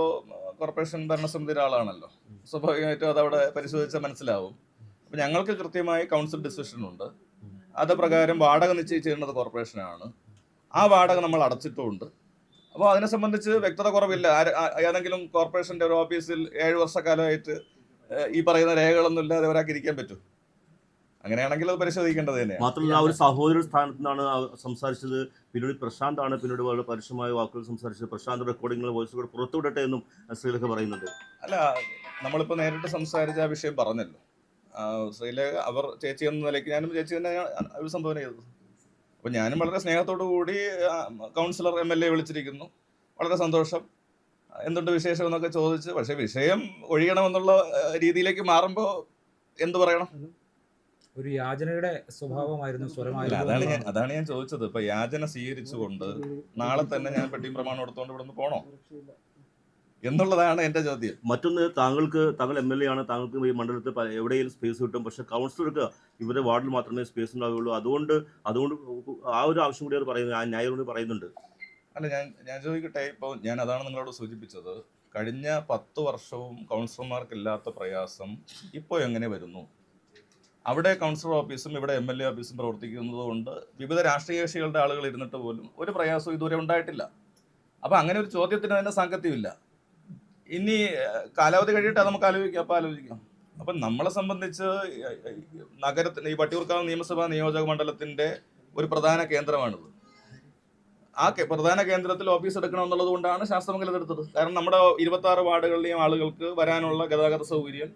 കോർപ്പറേഷൻ ഭരണസമിതി ഒരാളാണല്ലോ. സ്വാഭാവികമായിട്ടും അതവിടെ അവിടെ പരിശോധിച്ചാൽ മനസ്സിലാവും. അപ്പം ഞങ്ങൾക്ക് കൃത്യമായി കൗൺസിൽ ഡിസിഷൻ ഉണ്ട്. അത് പ്രകാരം വാടക നിശ്ചയിച്ചിരുന്നത് കോർപ്പറേഷനാണ് ആ വാടക നമ്മൾ അടച്ചിട്ടുമുണ്ട്. അപ്പോൾ അതിനെ സംബന്ധിച്ച് വ്യക്തത കുറവില്ല. ഏതെങ്കിലും കോർപ്പറേഷന്റെ ഒരു ഓഫീസിൽ ഏഴ് വർഷക്കാലമായിട്ട് ഈ പറയുന്ന രേഖകളൊന്നും ഇല്ലാതെ ഒരാൾക്ക് ഇരിക്കാൻ പറ്റും. അങ്ങനെയാണെങ്കിൽ അത് പരിശോധിക്കേണ്ടത് തന്നെ മാത്രമല്ല ആ ഒരു സഹോദര സ്ഥാനത്ത് നിന്നാണ് സംസാരിച്ചത്. പിന്നീട് പ്രശാന്താണ് പിന്നീട് വളരെ പരുഷമായ വാക്കുകൾ സംസാരിച്ചത്. പ്രശാന്ത് റെക്കോർഡിംഗ് വോയിസ് കൂടെ പുറത്തുവിടട്ടെ എന്നും ശ്രീലേഖ പറയുന്നുണ്ട്. അല്ല നമ്മളിപ്പോൾ നേരിട്ട് സംസാരിച്ച ആ വിഷയം പറഞ്ഞല്ലോ. ശ്രീലേഖ അവർ ചേച്ചി എന്ന നിലയ്ക്ക് ഞാനും ചേച്ചി തന്നെ ഒരു സംഭവന ചെയ്തത്. അപ്പോൾ ഞാനും വളരെ സ്നേഹത്തോടു കൂടി കൗൺസിലർ എം എൽ എ വിളിച്ചിരിക്കുന്നു. വളരെ സന്തോഷം. എന്തുണ്ട് വിശേഷം എന്നൊക്കെ ചോദിച്ച് പക്ഷെ വിഷയം ഒഴിയണമെന്നുള്ള രീതിയിലേക്ക് മാറുമ്പോൾ എന്തു പറയണം? ഒരു യാചനയുടെ സ്വഭാവമായിരുന്നു സ്വരമായിരുന്നു അതാണ് ഞാൻ അതാണ് ഞാൻ ചോദിച്ചത്. ഇപ്പൊ യാചന സ്വീകരിച്ചുകൊണ്ട് നാളെ തന്നെ ഞാൻ പെട്ടിയും പ്രമാണം എടുത്തുകൊണ്ട് ഇവിടെ നിന്ന് പോണോ എന്നുള്ളതാണ് എന്റെ ചോദ്യം. മറ്റൊന്ന് താങ്കൾക്ക് താങ്കൾ എം എൽ എ ആണ് താങ്കൾക്ക് ഈ മണ്ഡലത്തിൽ എവിടെയും സ്പേസ് കിട്ടും. പക്ഷെ കൗൺസിലർക്ക് ഇവരുടെ വാർഡിൽ മാത്രമേ സ്പേസ് ഉണ്ടാവുകയുള്ളൂ. അതുകൊണ്ട് അതുകൊണ്ട് ആ ഒരു ആവശ്യം കൂടി അവർ പറയുന്നു. ആ ന്യായം കൂടി പറയുന്നുണ്ട്. അല്ല ഞാൻ ഞാൻ ചോദിക്കട്ടെ. ഇപ്പോൾ ഞാൻ അതാണ് നിങ്ങളോട് സൂചിപ്പിച്ചത്. കഴിഞ്ഞ പത്ത് വർഷവും കൗൺസിലർമാർക്കില്ലാത്ത പ്രയാസം ഇപ്പോൾ എങ്ങനെ വരുന്നു? അവിടെ കൗൺസിലർ ഓഫീസും ഇവിടെ എം എൽ എ ഓഫീസും പ്രവർത്തിക്കുന്നത് കൊണ്ട് വിവിധ രാഷ്ട്രീയ കക്ഷികളുടെ ആളുകൾ ഇരുന്നിട്ട് പോലും ഒരു പ്രയാസവും ഇതുവരെ ഉണ്ടായിട്ടില്ല. അപ്പോൾ അങ്ങനെ ഒരു ചോദ്യത്തിന് തന്നെ സാങ്കത്യമില്ല. ഇനി കാലാവധി അത് നമുക്ക് ആലോചിക്കാം. അപ്പോൾ ആലോചിക്കാം. അപ്പം നമ്മളെ സംബന്ധിച്ച് നഗരത്തിന് ഈ വട്ടിയൂർക്കാവ് നിയമസഭാ നിയോജക മണ്ഡലത്തിന്റെ ഒരു പ്രധാന കേന്ദ്രമാണിത്. ആ പ്രധാന കേന്ദ്രത്തിൽ ഓഫീസ് എടുക്കണം എന്നുള്ളത് കൊണ്ടാണ് ശാസ്ത്രമംഗലം എടുത്തത്. കാരണം നമ്മുടെ ഇരുപത്തി ആറ് വാർഡുകളിലെയും ആളുകൾക്ക് വരാനുള്ള ഗതാഗത സൗകര്യം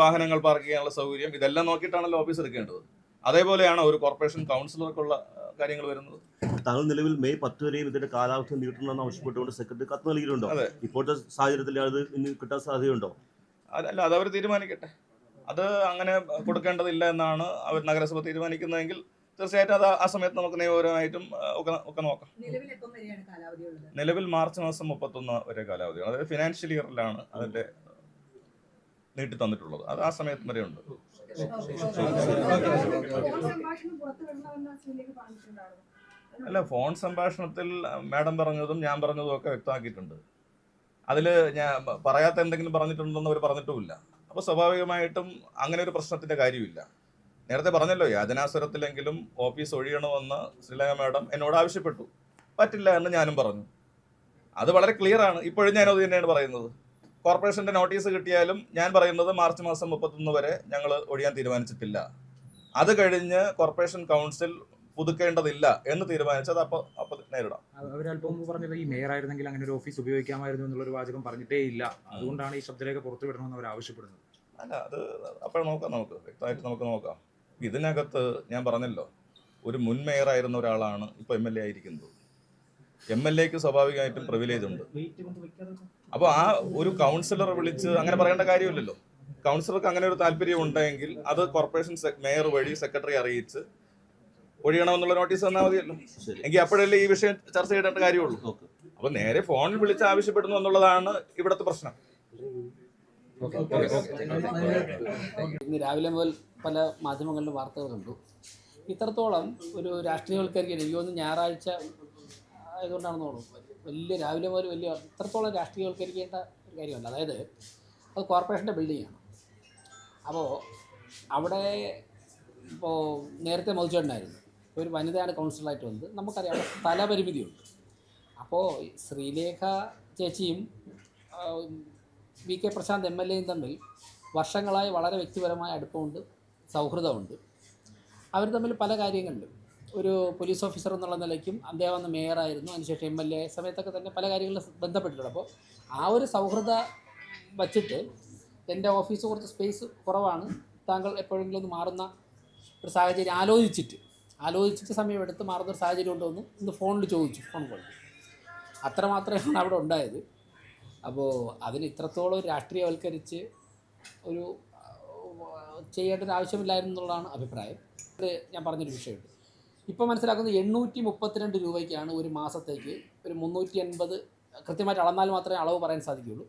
വാഹനങ്ങൾ പാർക്ക് ചെയ്യാനുള്ള സൗകര്യം ഇതെല്ലാം നോക്കിയിട്ടാണല്ലോ ഓഫീസ് എടുക്കേണ്ടത്. അതേപോലെയാണ് ഒരു കോർപ്പറേഷൻ കൗൺസിലർക്കുള്ള കാര്യങ്ങൾ വരുന്നത്. താങ്കൾ നിലവിൽ മെയ് പത്ത് വരെയും ഇതിന്റെ കാലാവധി നീട്ടണമെന്ന് ആവശ്യപ്പെട്ടുകൊണ്ട് സെക്രട്ടറി കത്ത് നൽകിയിട്ടുണ്ടോ. ഇപ്പോഴത്തെ സാഹചര്യത്തിൽ അത് ഇനി കിട്ടാൻ സാധ്യതയുണ്ടോ? അതല്ല അത് അവർ തീരുമാനിക്കട്ടെ. അത് അങ്ങനെ കൊടുക്കേണ്ടതില്ല എന്നാണ് അവർ നഗരസഭ തീരുമാനിക്കുന്നതെങ്കിൽ തീർച്ചയായിട്ടും അത് ആ സമയത്ത് നമുക്ക് നിയമപരമായിട്ടും ഒക്കെ ഒക്കെ നോക്കാം. നിലവിൽ എപ്പം വരെയാണ് കാലാവധി ഉള്ളത്? നിലവിൽ മാർച്ച് മാസം മുപ്പത്തൊന്ന് വരെ കാലാവധിയാണ്. അതായത് ഫിനാൻഷ്യൽ ഇയറിലാണ് അതിന്റെ നീട്ടി തന്നിട്ടുള്ളത്. അത് ആ സമയത്ത് വരെ ഉണ്ട്. അല്ല ഫോൺ സംഭാഷണത്തിൽ മാഡം പറഞ്ഞതും ഞാൻ പറഞ്ഞതും ഒക്കെ വ്യക്തമാക്കിയിട്ടുണ്ട്. അതിൽ ഞാൻ പറയാത്ത എന്തെങ്കിലും പറഞ്ഞിട്ടുണ്ടെന്ന് അവർ പറഞ്ഞിട്ടുമില്ല. അപ്പോൾ സ്വാഭാവികമായിട്ടും അങ്ങനെ ഒരു പ്രശ്നത്തിന്റെ കാര്യമില്ല. നേരത്തെ പറഞ്ഞല്ലോ യാചനാസ്വരത്തിലെങ്കിലും ഓഫീസ് ഒഴിയണമെന്ന് ശ്രീലങ്ക മാഡം എന്നോട് ആവശ്യപ്പെട്ടു. പറ്റില്ല എന്ന് ഞാനും പറഞ്ഞു. അത് വളരെ ക്ലിയർ ആണ്. ഇപ്പോഴും ഞാനത് തന്നെയാണ് പറയുന്നത്. കോർപ്പറേഷന്റെ നോട്ടീസ് കിട്ടിയാലും ഞാൻ പറയുന്നത് മാർച്ച് മാസം മുപ്പത്തൊന്ന് വരെ ഞങ്ങൾ ഒഴിയാൻ തീരുമാനിച്ചിട്ടില്ല അത് കഴിഞ്ഞ് കോർപ്പറേഷൻ കൗൺസിൽ പുതുക്കേണ്ടതില്ല എന്ന് തീരുമാനിച്ചത് അപ്പൊ അപ്പൊ നേരിടാം അവരല്പം മുമ്പ് പറഞ്ഞത് ഈ മേയർ ആയിരുന്നെങ്കിൽ അങ്ങനെ ഒരു ഓഫീസ് ഉപയോഗിക്കാമായിരുന്നു എന്നുള്ളൊരു വാചകം പറഞ്ഞിട്ടേ ഇല്ല അതുകൊണ്ടാണ് ഈ ശബ്ദരേഖ പുറത്തു വിടണമെന്ന് അവർ ആവശ്യപ്പെടുന്നത് അല്ല അത് അപ്പോൾ നോക്കാം നമുക്ക് വ്യക്തമായിട്ട് നമുക്ക് നോക്കാം ഇതിനകത്ത് ഞാൻ പറഞ്ഞല്ലോ ഒരു മുൻ മേയറായിരുന്ന ഒരാളാണ് ഇപ്പൊ എം എൽ എ ആയിരിക്കുന്നത് എം എൽ എക്ക് സ്വാഭാവികമായിട്ടും പ്രിവിലേജ് ഉണ്ട് അപ്പോൾ ആ ഒരു കൗൺസിലറെ വിളിച്ച് അങ്ങനെ പറയേണ്ട കാര്യമില്ലല്ലോ. കൗൺസിലർക്ക് അങ്ങനെ ഒരു താല്പര്യം ഉണ്ടെങ്കിൽ അത് കോർപ്പറേഷൻ മേയർ വഴി സെക്രട്ടറി അറിയിച്ച് ഒഴിയണമെന്നുള്ള നോട്ടീസ് തന്നാൽ മതിയല്ലോ. ശരി. എങ്കിൽ അപ്പോഴല്ലേ ഈ വിഷയം ചർച്ച ചെയ്യേണ്ട കാര്യമുള്ളൂ. അപ്പൊ അപ്പോൾ നേരെ ഫോണിൽ വിളിച്ച് ആവശ്യപ്പെടുന്നു എന്നുള്ളതാണ് ഇവിടത്തെ പ്രശ്നം. ഇന്ന് രാവിലെ മുതൽ പല മാധ്യമങ്ങളിലും വാർത്തകൾ കണ്ടു ഇത്രത്തോളം ഒരു രാഷ്ട്രീയവൽക്കരിക്കാൻ എനിക്ക് തോന്നുന്നു ഞായറാഴ്ച ആയതുകൊണ്ടാണെന്ന് തോന്നുന്നു. വലിയ രാവിലെ മുതൽ വലിയ അത്രത്തോളം രാഷ്ട്രീയവൽക്കരിക്കേണ്ട ഒരു കാര്യമല്ല. അതായത് അത് കോർപ്പറേഷന്റെ ബിൽഡിങ്ങാണ്. അപ്പോൾ അവിടെ ഇപ്പോൾ നേരത്തെ ഇപ്പോൾ ഒരു വനിതയാണ് കൗൺസിലറായിട്ട് വന്നത്. നമുക്കറിയാം അവിടെ സ്ഥലപരിമിതിയുണ്ട്. അപ്പോൾ ശ്രീലേഖ ചേച്ചിയും V K Prashanth M L എയും തമ്മിൽ വർഷങ്ങളായി വളരെ വ്യക്തിപരമായ അടുപ്പമുണ്ട് സൗഹൃദമുണ്ട്. അവർ തമ്മിൽ പല കാര്യങ്ങളിലും ഒരു പോലീസ് ഓഫീസർ എന്നുള്ള നിലയ്ക്കും അദ്ദേഹം അന്ന് മേയറായിരുന്നു അതിനുശേഷം എം എൽ എ സമയത്തൊക്കെ തന്നെ പല കാര്യങ്ങളും ബന്ധപ്പെട്ടിട്ടുണ്ട്. അപ്പോൾ ആ ഒരു സൗഹൃദ വച്ചിട്ട് എന്റെ ഓഫീസ് കുറച്ച് സ്പേസ് കുറവാണ്. താങ്കൾ എപ്പോഴെങ്കിലും ഒന്ന് മാറുന്ന ഒരു സാഹചര്യം ആലോചിച്ചിട്ട് ആലോചിച്ചിട്ട് സമയമെടുത്ത് മാറുന്ന ഒരു സാഹചര്യം ഉണ്ടോന്ന് ഇന്ന് ഫോണിൽ ചോദിച്ചു ഫോൺ കോളിൽ അത്രമാത്രമാണ് അവിടെ ഉണ്ടായത്. അപ്പോൾ അതിന് ഇത്രത്തോളം രാഷ്ട്രീയവൽക്കരിച്ച് ഒരു ചെയ്യേണ്ട ഒരു ആവശ്യമില്ലായിരുന്നു എന്നുള്ളതാണ് അഭിപ്രായം. ഞാൻ പറഞ്ഞൊരു വിഷയമുണ്ട്. ഇപ്പോൾ മനസ്സിലാക്കുന്നത് എണ്ണൂറ്റി മുപ്പത്തിരണ്ട് രൂപയ്ക്കാണ് ഒരു മാസത്തേക്ക് ഒരു മുന്നൂറ്റി എൺപത് കൃത്യമായിട്ട് അളന്നാൽ മാത്രമേ അളവ് പറയാൻ സാധിക്കുകയുള്ളൂ.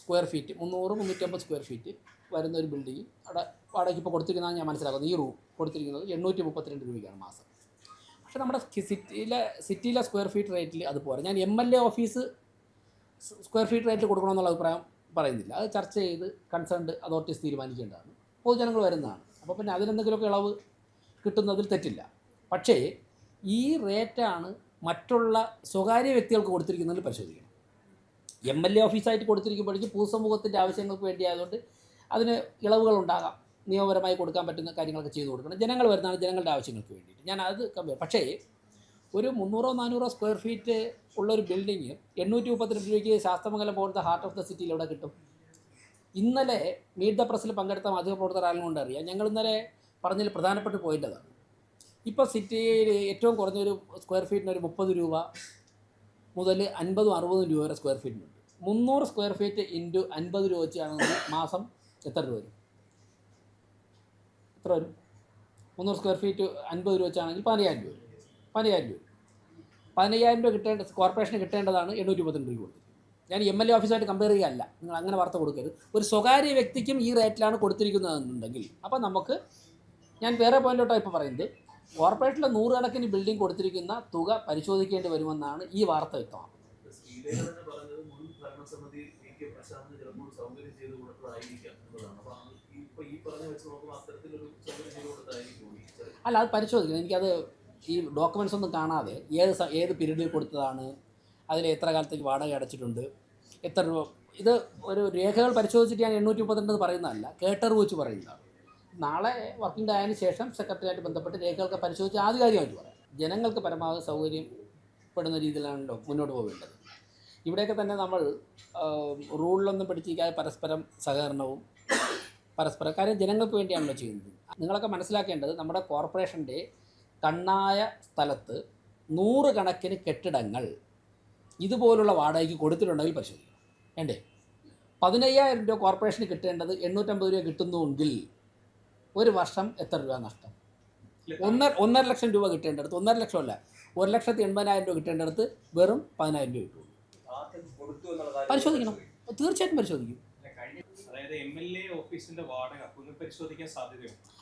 സ്ക്വയർ ഫീറ്റ് മുന്നൂറ് മുന്നൂറ്റമ്പത് സ്ക്വയർ ഫീറ്റ് വരുന്ന ഒരു ബിൽഡിംഗ് അവിടെ വാടകയ്ക്ക് ഇപ്പോൾ കൊടുത്തിരിക്കുന്നതാണ് ഞാൻ മനസ്സിലാക്കുന്നത്. ഈ റൂം കൊടുത്തിരിക്കുന്നത് എണ്ണൂറ്റി മുപ്പത്തിരണ്ട് രൂപയ്ക്കാണ് മാസം. പക്ഷേ നമ്മുടെ സിറ്റിയിലെ സിറ്റിയിലെ സ്ക്വയർ ഫീറ്റ് റേറ്റിൽ അത് പോരാ ഞാൻ M L A office square feet rate കൊടുക്കണമെന്നുള്ള അഭിപ്രായം പറയുന്നില്ല. അത് ചർച്ച ചെയ്ത് കൺസേൺഡ് അതോറിറ്റീസ് തീരുമാനിക്കേണ്ടതാണ്. പൊതുജനങ്ങൾ വരുന്നതാണ്. അപ്പോൾ പിന്നെ അതിനെന്തെങ്കിലുമൊക്കെ ഇളവ് കിട്ടുന്നതിൽ തെറ്റില്ല. പക്ഷേ ഈ റേറ്റാണ് മറ്റുള്ള സ്വകാര്യ വ്യക്തികൾക്ക് കൊടുത്തിരിക്കുന്നതിൽ പരിശോധിക്കണം. എം എൽ എ ഓഫീസായിട്ട് കൊടുത്തിരിക്കുമ്പോഴേക്കും പൊതുസമൂഹത്തിന്റെ ആവശ്യങ്ങൾക്ക് വേണ്ടി ആയതുകൊണ്ട് അതിന് ഇളവുകൾ ഉണ്ടാകാം നിയമപരമായി കൊടുക്കാൻ പറ്റുന്ന കാര്യങ്ങളൊക്കെ ചെയ്തു കൊടുക്കണം. ജനങ്ങൾ വരുന്നതാണ് ജനങ്ങളുടെ ആവശ്യങ്ങൾക്ക് വേണ്ടിയിട്ട്. ഞാൻ അത് കമ്പയർ പക്ഷേ ഒരു മുന്നൂറോ നാനൂറോ സ്ക്വയർ ഫീറ്റ് ഉള്ള ഒരു ബിൽഡിങ് എണ്ണൂറ്റി മുപ്പത്തിരണ്ട് രൂപയ്ക്ക് ശാസ്ത്രമംഗലം പോലത്തെ ഹാർട്ട് ഓഫ് ദ സിറ്റിയിൽ എവിടെ കിട്ടും? ഇന്നലെ മീറ്റ് ദ പ്രസ്സിൽ പങ്കെടുത്ത മാധ്യമപ്രവർത്തകർ ആരും കൊണ്ട് അറിയാം? ഞങ്ങൾ ഇന്നലെ പറഞ്ഞതിൽ പ്രധാനപ്പെട്ട പോയിന്റ് അതാണ് ഇപ്പോൾ സിറ്റിയിൽ ഏറ്റവും കുറഞ്ഞൊരു സ്ക്വയർ ഫീറ്റിന് ഒരു മുപ്പത് രൂപ മുതൽ അൻപതും അറുപതും രൂപ വരെ സ്ക്വയർ ഫീറ്റിനുണ്ട് മുന്നൂറ് സ്ക്വയർ ഫീറ്റ് ഇന്റു അൻപത് രൂപ വെച്ചാണെങ്കിൽ മാസം എത്ര രൂപ വരും? എത്ര വരും? മുന്നൂറ് സ്ക്വയർ ഫീറ്റ് അൻപത് രൂപ വെച്ചാണെങ്കിൽ പതിനയ്യായിരം രൂപ പതിനയ്യായിരം രൂപ പതിനയ്യായിരം രൂപ കിട്ടേണ്ട കോർപ്പറേഷന് കിട്ടേണ്ടതാണ് എണ്ണൂറ്റി മുപ്പത്തിരണ്ട് രൂപ കൊടുത്തത് ഞാൻ എം എൽ എ ഓഫീസായിട്ട് കമ്പയർ ചെയ്യുകയല്ല നിങ്ങൾ അങ്ങനെ വാർത്ത കൊടുക്കരുത്. ഒരു സ്വകാര്യ വ്യക്തിക്കും ഈ റേറ്റിലാണ് കൊടുത്തിരിക്കുന്നതെന്നുണ്ടെങ്കിൽ അപ്പോൾ നമുക്ക് ഞാൻ വേറെ പോയിന്റോട്ടാണ് ഇപ്പോൾ പറയുന്നത്. കോർപ്പറേഷനിലെ നൂറുകണക്കിന് ബിൽഡിംഗ് കൊടുത്തിരിക്കുന്ന തുക പരിശോധിക്കേണ്ടി വരുമെന്നാണ് ഈ വാർത്ത വ്യക്തമാണ് അല്ല അത് പരിശോധിക്കണം. എനിക്കത് ഈ ഡോക്യുമെൻസ് ഒന്നും കാണാതെ ഏത് ഏത് പീരീഡിൽ കൊടുത്തതാണ് അതിൽ എത്ര കാലത്തേക്ക് വാടക അടച്ചിട്ടുണ്ട് എത്ര രൂപ ഇത് ഒരു രേഖകൾ പരിശോധിച്ചിട്ട് ഞാൻ എണ്ണൂറ്റി മുപ്പത്തിരണ്ടെന്ന് പറയുന്നതല്ല കേട്ടറിവ് വെച്ച് പറയുന്നതാണ്. നാളെ വർക്കിംഗ് ഡേ ആയതിനു ശേഷം സെക്രട്ടറിയായിട്ട് ബന്ധപ്പെട്ട് രേഖകളൊക്കെ പരിശോധിച്ച് ആധികാരികമായിട്ട് പറയാം. ജനങ്ങൾക്ക് പരമാവധി സൗകര്യപ്പെടുന്ന രീതിയിലാണല്ലോ മുന്നോട്ട് പോകേണ്ടത് ഇവിടെയൊക്കെ തന്നെ നമ്മൾ റൂളിലൊന്നും പിടിച്ചിരിക്കാതെ പരസ്പരം സഹകരണവും പരസ്പരം കാര്യം ജനങ്ങൾക്ക് വേണ്ടിയാണല്ലോ ചെയ്യുന്നത്. നിങ്ങളൊക്കെ മനസ്സിലാക്കേണ്ടത് നമ്മുടെ കോർപ്പറേഷന്റെ കണ്ണായ സ്ഥലത്ത് നൂറുകണക്കിന് കെട്ടിടങ്ങൾ ഇതുപോലുള്ള വാടകയ്ക്ക് കൊടുത്തിട്ടുണ്ടെങ്കിൽ പരിശോധിക്കണം. വേണ്ടേ? പതിനയ്യായിരം രൂപ കോർപ്പറേഷന് കിട്ടേണ്ടത് എണ്ണൂറ്റമ്പത് രൂപ കിട്ടുന്നുവെങ്കിൽ ഒരു വർഷം എത്ര രൂപ നഷ്ടം? ഒന്നര ഒന്നര ലക്ഷം രൂപ കിട്ടേണ്ടടുത്ത് ഒന്നര ലക്ഷം അല്ല ഒരു ലക്ഷത്തി എൺപതിനായിരം രൂപ കിട്ടേണ്ടടുത്ത് വെറും പതിനായിരം രൂപ കിട്ടുള്ളൂ. പരിശോധിക്കണം. തീർച്ചയായിട്ടും പരിശോധിക്കും.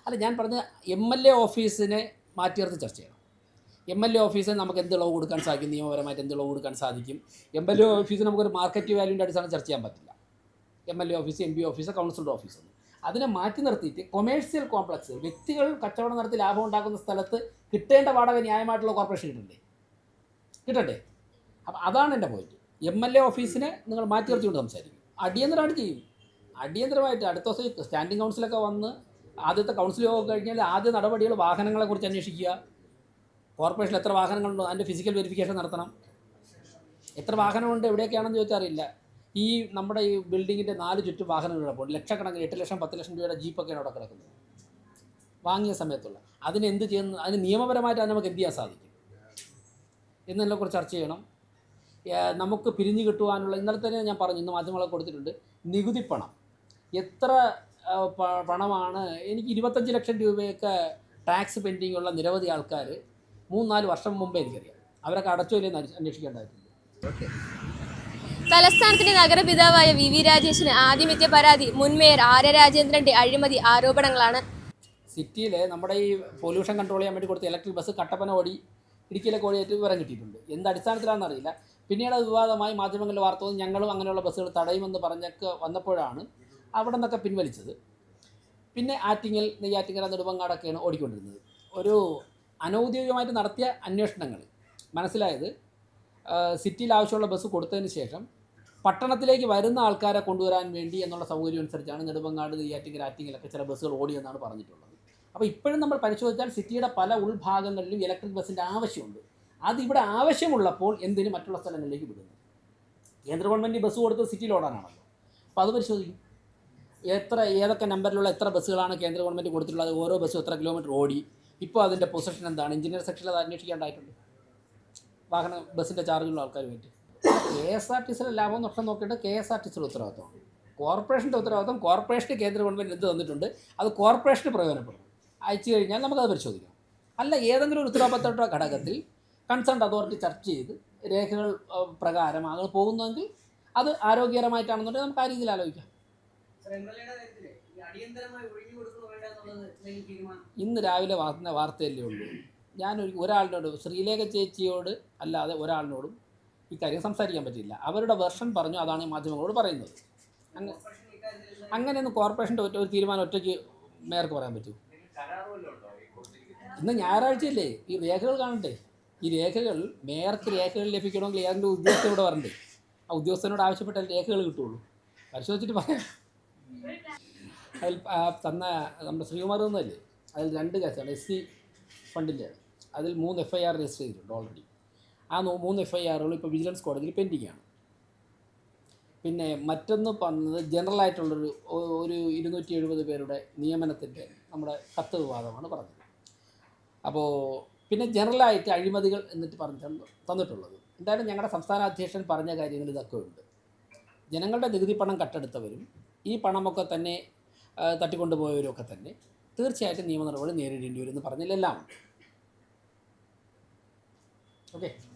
അല്ല ഞാൻ പറഞ്ഞ എം എൽ എ ഓഫീസിനെ മാറ്റിയെടുത്ത് ചർച്ച ചെയ്യണം. എം എൽ എ ഓഫീസിന് നമുക്ക് എന്ത് ഇളവ് കൊടുക്കാൻ സാധിക്കും? നിയമപരമായിട്ട് എന്ത് ഇളവ് കൊടുക്കാൻ സാധിക്കും? എം എൽ എ ഓഫീസിന് നമുക്കൊരു മാർക്കറ്റ് വാല്യൂന്റെ അടിസ്ഥാനം ചർച്ച ചെയ്യാൻ പറ്റില്ല. M L A office M P office councillor office അതിനെ മാറ്റി നിർത്തിയിട്ട് കൊമേഴ്സ്യൽ കോംപ്ലക്സ് വ്യക്തികൾ കച്ചവടം നടത്തി ലാഭം ഉണ്ടാക്കുന്ന സ്ഥലത്ത് കിട്ടേണ്ട വാടക ന്യായമായിട്ടുള്ള കോർപ്പറേഷൻ കിട്ടണ്ടേ? കിട്ടണ്ടേ? അപ്പം അതാണ് എന്റെ പോയിന്റ് എം എൽ എ ഓഫീസിനെ നിങ്ങൾ മാറ്റി നിർത്തിക്കൊണ്ട് സംസാരിക്കും. അടിയന്തരമായിട്ട് ചെയ്യും. അടിയന്തരമായിട്ട് അടുത്ത ദിവസം സ്റ്റാൻഡിംഗ് കൗൺസിലൊക്കെ വന്ന് ആദ്യത്തെ കൗൺസിൽ യോഗം കഴിഞ്ഞാൽ ആദ്യ നടപടികൾ വാഹനങ്ങളെക്കുറിച്ച് അന്വേഷിക്കുക. കോർപ്പറേഷനിൽ എത്ര വാഹനങ്ങളുണ്ടോ അതിന്റെ ഫിസിക്കൽ വെരിഫിക്കേഷൻ നടത്തണം. എത്ര വാഹനമുണ്ട് എവിടെയൊക്കെയാണെന്ന് ചോദിച്ചാൽ അറിയില്ല. ഈ നമ്മുടെ ഈ ബിൽഡിങ്ങിന്റെ നാല് ചുറ്റും വാഹനങ്ങൾ കിടപ്പുണ്ട്. ലക്ഷക്കണക്കിന് എട്ട് ലക്ഷം പത്ത് ലക്ഷം രൂപയുടെ ജീപ്പൊക്കെയാണ് അവിടെ കിടക്കുന്നത്. വാങ്ങിയ സമയത്തുള്ള. അതിന് എന്ത് ചെയ്യുന്നു അതിന് നിയമപരമായിട്ട് അത് നമുക്ക് എന്ത് ചെയ്യാൻ സാധിക്കും? കുറച്ച് ചർച്ച ചെയ്യണം. നമുക്ക് പിരിഞ്ഞു കിട്ടുവാനുള്ള ഇന്നലെ തന്നെ ഞാൻ പറഞ്ഞു ഇന്ന് മാധ്യമങ്ങളൊക്കെ കൊടുത്തിട്ടുണ്ട് നികുതി പണം. എത്ര പണമാണ് എനിക്ക് ഇരുപത്തഞ്ച് ലക്ഷം രൂപയൊക്കെ ടാക്സ് പെൻഡിങ് ഉള്ള നിരവധി ആൾക്കാർ മൂന്നാൽ വർഷം മുമ്പേ എനിക്കറിയാം. അവരൊക്കെ അടച്ചോ ഇല്ലെന്ന് അന്വേഷിക്കേണ്ടതായിട്ടുണ്ട്. അന്വേഷിക്കേണ്ടതായിട്ടുണ്ട് തലസ്ഥാനത്തിന്റെ നഗരപിതാവായ വി വി രാജേഷിന് ആദ്യമെത്തിയ പരാതി. മുൻ മേയർ ആര്യ രാജേന്ദ്രന്റെ അഴിമതി ആരോപണങ്ങളാണ്. സിറ്റിയിൽ നമ്മുടെ ഈ പൊല്യൂഷൻ കൺട്രോൾ ചെയ്യാൻ വേണ്ടി കൊടുത്ത ഇലക്ട്രിക് ബസ് കട്ടപ്പന ഓടി ഇടുക്കിയിലെ കോടിയായിട്ട് വിവരം കിട്ടിയിട്ടുണ്ട് എന്ത് അടിസ്ഥാനത്തിലാണെന്ന് അറിയില്ല. പിന്നീട് അത് വിവാദമായി മാധ്യമങ്ങളിൽ വാർത്ത വന്നു ഞങ്ങളും അങ്ങനെയുള്ള ബസ്സുകൾ തടയുമെന്ന് പറഞ്ഞൊക്കെ വന്നപ്പോഴാണ് അവിടെ നിന്നൊക്കെ പിൻവലിച്ചത്. പിന്നെ ആറ്റിങ്ങൽ നെയ്യാറ്റിങ്ങൽ നെടുമ്പങ്ങാടൊക്കെയാണ് ഓടിക്കൊണ്ടിരുന്നത്. ഒരു അനൗദ്യോഗികമായിട്ട് നടത്തിയ അന്വേഷണങ്ങൾ മനസ്സിലായത് സിറ്റിയിൽ ആവശ്യമുള്ള ബസ് കൊടുത്തതിന് ശേഷം പട്ടണത്തിലേക്ക് വരുന്ന ആൾക്കാരെ കൊണ്ടുവരാൻ വേണ്ടി എന്നുള്ള സൗകര്യം അനുസരിച്ചാണ് നെടുമങ്ങാട് നെയ്യാറ്റിങ്ങൽ ആറ്റിങ്ങലൊക്കെ ചില ബസ്സുകൾ ഓടിയെന്നാണ് പറഞ്ഞിട്ടുള്ളത്. അപ്പോൾ ഇപ്പോഴും നമ്മൾ പരിശോധിച്ചാൽ സിറ്റിയുടെ പല ഉൾഭാഗങ്ങളിലും ഇലക്ട്രിക് ബസ്സിന്റെ ആവശ്യമുണ്ട്. അതിവിടെ ആവശ്യമുള്ളപ്പോൾ എന്തിന് മറ്റുള്ള സ്ഥലങ്ങളിലേക്ക് വിടുന്നു? കേന്ദ്ര ഗവൺമെന്റ് ബസ് കൊടുത്ത് സിറ്റിയിൽ ഓടാനാണല്ലോ. അപ്പോൾ അത് പരിശോധിക്കും. എത്ര ഏതൊക്കെ നമ്പറിലുള്ള എത്ര ബസ്സുകളാണ് കേന്ദ്ര ഗവൺമെന്റ് കൊടുത്തിട്ടുള്ളത്? ഓരോ ബസ്സും എത്ര കിലോമീറ്റർ ഓടി? ഇപ്പോൾ അതിന്റെ പൊസിഷൻ എന്താണ്? എഞ്ചിനീയർ സെക്ഷനിൽ അത് അന്വേഷിക്കേണ്ടതായിട്ടുണ്ട് വാഹന ബസ്സിന്റെ ചാർജുള്ള ആൾക്കാരുമായിട്ട്. കെ എസ് ആർ ടി സിയുടെ ലാഭം നഷ്ടം നോക്കിയിട്ട് കെ എസ് ആർ ടി സിയുടെ ഉത്തരവാദിത്തമാണ് കോർപ്പറേഷന്റെ ഉത്തരവാദിത്തം കോർപ്പറേഷന് കേന്ദ്ര ഗവൺമെന്റ് എന്ത് തന്നിട്ടുണ്ട്? അത് കോർപ്പറേഷന് പ്രയോജനപ്പെടും. അയച്ചു കഴിഞ്ഞാൽ നമുക്കത് പരിശോധിക്കാം. അല്ല ഏതെങ്കിലും ഒരു ഉത്തരവാദിത്തപ്പെട്ട ഘടകത്തിൽ കൺസേൺ അതോറിറ്റി ചർച്ച ചെയ്ത് രേഖകൾ പ്രകാരം അത് പോകുന്നതെങ്കിൽ അത് ആരോഗ്യകരമായിട്ടാണെന്നുണ്ടെങ്കിൽ നമുക്ക് ആ രീതിയിൽ ആലോചിക്കാം. ഇന്ന് രാവിലെ വാർത്ത വാർത്തയല്ലേ ഉള്ളൂ. ഞാനൊരു ഒരാളിനോട് ശ്രീലേഖ ചേച്ചിയോട് അല്ലാതെ ഒരാളിനോടും ഇക്കാര്യം സംസാരിക്കാൻ പറ്റില്ല. അവരുടെ വെർഷൻ പറഞ്ഞു അതാണ് ഈ മാധ്യമങ്ങളോട് പറയുന്നത്. അങ്ങനെ അങ്ങനെയൊന്നും കോർപ്പറേഷന്റെ ഒറ്റ ഒരു തീരുമാനം ഒറ്റയ്ക്ക് മേയർക്ക് പറയാൻ പറ്റൂ. ഇന്ന് ഞായറാഴ്ചയല്ലേ? ഈ രേഖകൾ കാണണ്ടേ ഈ രേഖകൾ മേയർക്ക് രേഖകൾ ലഭിക്കണമെങ്കിൽ ഏതെങ്കിലും ഉദ്യോഗസ്ഥൻ വരണ്ടേ? ആ ഉദ്യോഗസ്ഥനോട് ആവശ്യപ്പെട്ടാൽ രേഖകൾ കിട്ടുള്ളൂ. പരിശോധിച്ചിട്ട് പറയാം. അതിൽ തന്ന നമ്മുടെ ശ്രീകുമാർ തന്നല്ലേ? അതിൽ രണ്ട് കേസാണ് എസ് സി ഫണ്ടിന്റെ. അതിൽ മൂന്ന് എഫ് ഐ ആർ രജിസ്റ്റർ ചെയ്തിട്ടുണ്ട് ഓൾറെഡി ആ മൂന്ന് എഫ് ഐ ആറുകൾ ഇപ്പോൾ വിജിലൻസ് കോടതിയിൽ പെൻഡിങ് ആണ്. പിന്നെ മറ്റൊന്ന് പറഞ്ഞത് ഒ- ഒരു ഇരുന്നൂറ്റി എഴുപത് പേരുടെ നിയമനത്തിന്റെ നമ്മുടെ കത്ത് വിവാദമാണ് പറഞ്ഞത്. അപ്പോൾ പിന്നെ ജനറലായിട്ട് അഴിമതികൾ എന്നിട്ട് പറഞ്ഞ് തന്നു- തന്നിട്ടുള്ളത്. എന്തായാലും ഞങ്ങളുടെ സംസ്ഥാന അധ്യക്ഷൻ പറഞ്ഞ കാര്യങ്ങൾ ഇതൊക്കെ ഉണ്ട്. ജനങ്ങളുടെ നികുതി പണം കട്ടെടുത്തവരും ഈ പണമൊക്കെ തന്നെ തട്ടിക്കൊണ്ടുപോയവരും തട്ടിക്കൊണ്ടുപോയവരൊക്കെ തന്നെ തീർച്ചയായിട്ടും നിയമ നടപടി നേരിടേണ്ടി വരുമെന്ന് പറഞ്ഞതിലെല്ലാം ഉണ്ട്. ഓക്കെ?